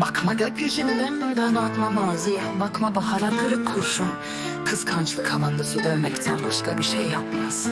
Bakma gökyüzünden atma maziye. Bakma bahara kırık kurşun. Kıskançlık havanda su dövmekten başka bir şey yapmaz.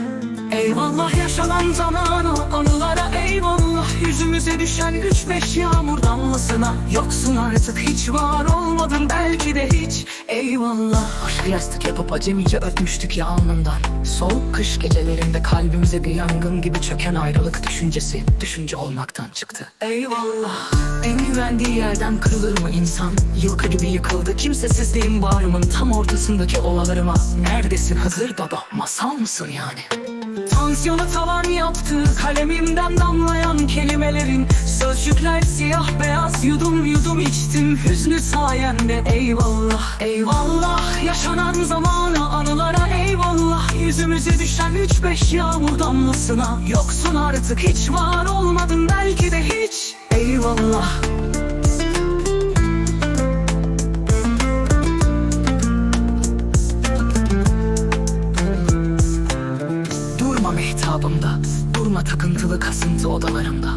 Eyvallah yaşanan zamana Anılara eyvallah. Yüzümüze düşen üç beş yağmur damlasına Yoksun artık hiç var olmadın belki de hiç. Eyvallah. Aşk yastık yapıp acemice öpmüştük ya alnından Soğuk kış gecelerinde kalbimize bir yangın gibi çöken ayrılık düşüncesi Düşünce olmaktan çıktı. Eyvallah. En güvendiği yerden kırılır mı insan? Yılkı gibi yıkıldı. Kimsesizliğin bağrımın tam ortasındaki ovalarıma. Neredesin Hızır baba? Masal mısın yani? Tansiyonu tavan yaptı. Kalemimden damlayan kelimelerin. Sözcükler siyah beyaz. Yudum yudum içtim. Hüznü sayende Eyvallah. Eyvallah. Yaşanan zamana anılara eyvallah. Yüzümüze düşen üç beş yağmur damlasına. Yoksun artık. Hiç var olmadın. Belki de hiç. Eyvallah Mehtabımda Durma takıntılı kasıntı odalarımda.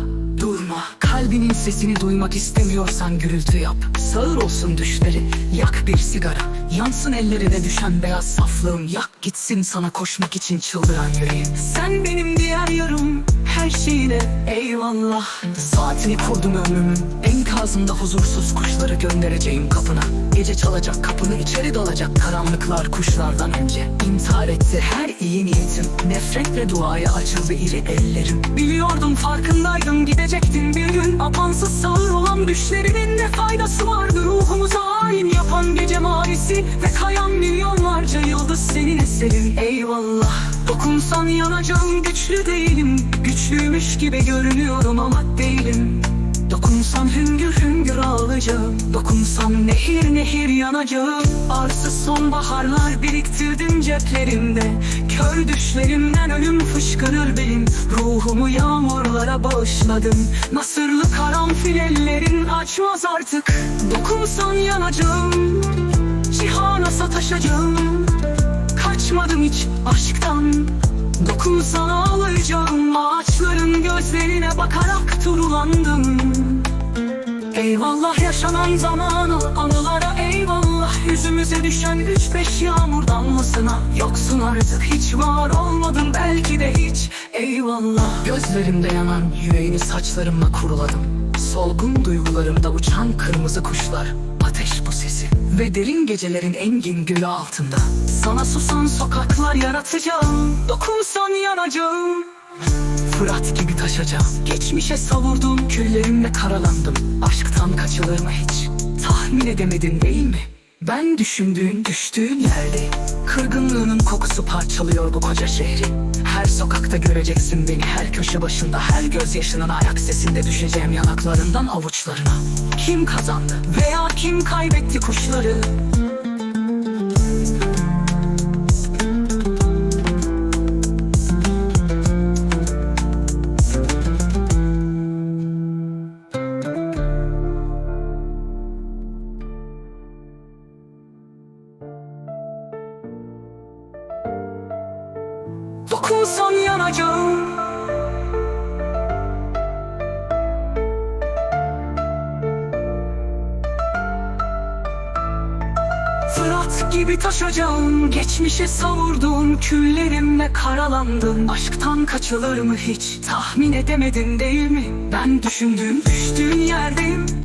Durma Kalbinin sesini duymak istemiyorsan gürültü yap. Sağır olsun düşleri Yak bir sigara. Yansın ellerine düşen beyaz saflığım. Yak gitsin sana koşmak için çıldıran yüreğim. Sen benim diğer yarım her şeyine eyvallah. Saatini kurdum ömrümün Enkazında huzursuz kuşları göndereceğim kapına. Gece çalacak kapını içeri dalacak karanlıklar kuşlardan önce. İntihar etti her iyi niyetim Nefretle duaya açıldı iri ellerim. Biliyordum farkındaydım gidecektin bir gün. Apansız sağır olan düşlerinin ne faydası vardı Ruhumuza ayin yapan gece mavisi Ve kayan milyonlarca yıldız senin eserin. Eyvallah Dokunsan yanacağım güçlü değilim. Güçlüymüş gibi görünüyorum ama değilim. Dokunsan hüngür hüngür ağlayacağım. Dokunsam nehir nehir yanacağım. Arsız sonbaharlar biriktirdim ceplerimde Kör düşlerimden ölüm fışkırır benim Ruhumu yağmurlara bağışladım. Nasırlı karanfil ellerin açmaz artık. Dokunsan yanacağım Cihana sataşacağım. Kaçmadım hiç aşktan. Dokunsan ağlayacağım. Ağaçların gözlerine bakarak turulandım Eyvallah yaşanan zamana Anılara eyvallah. Yüzümüze düşen üç beş yağmur damlasına Yoksun artık hiç var olmadın belki de hiç. Eyvallah. Gözlerimde yanan yüreğini saçlarımla kuruladım. Solgun duygularımda uçan kırmızı kuşlar. Ateş bu sesi Ve derin gecelerin engin gölü altında. Sana susan sokaklar yaratacağım Dokunsan yanacağım Fırat gibi taşacağım. Geçmişe savurdum küllerimle karalandım. Aşktan kaçılır mı hiç. Tahmin edemedin değil mi? Ben düşündüğün düştüğün yerde Kırgınlığının kokusu parçalıyor bu koca şehri. Her sokakta göreceksin beni Her köşe başında her gözyaşının ayak sesinde Düşeceğim yanaklarından avuçlarına. Kim kazandı veya kim kaybetti kuşları Dokunsan yanacağım Fırat gibi taşacağım Geçmişe savurdun Küllerimle karalandım Aşktan kaçılır mı hiç? Tahmin edemedin değil mi? Ben düşündüğüm düştüğün yerdeyim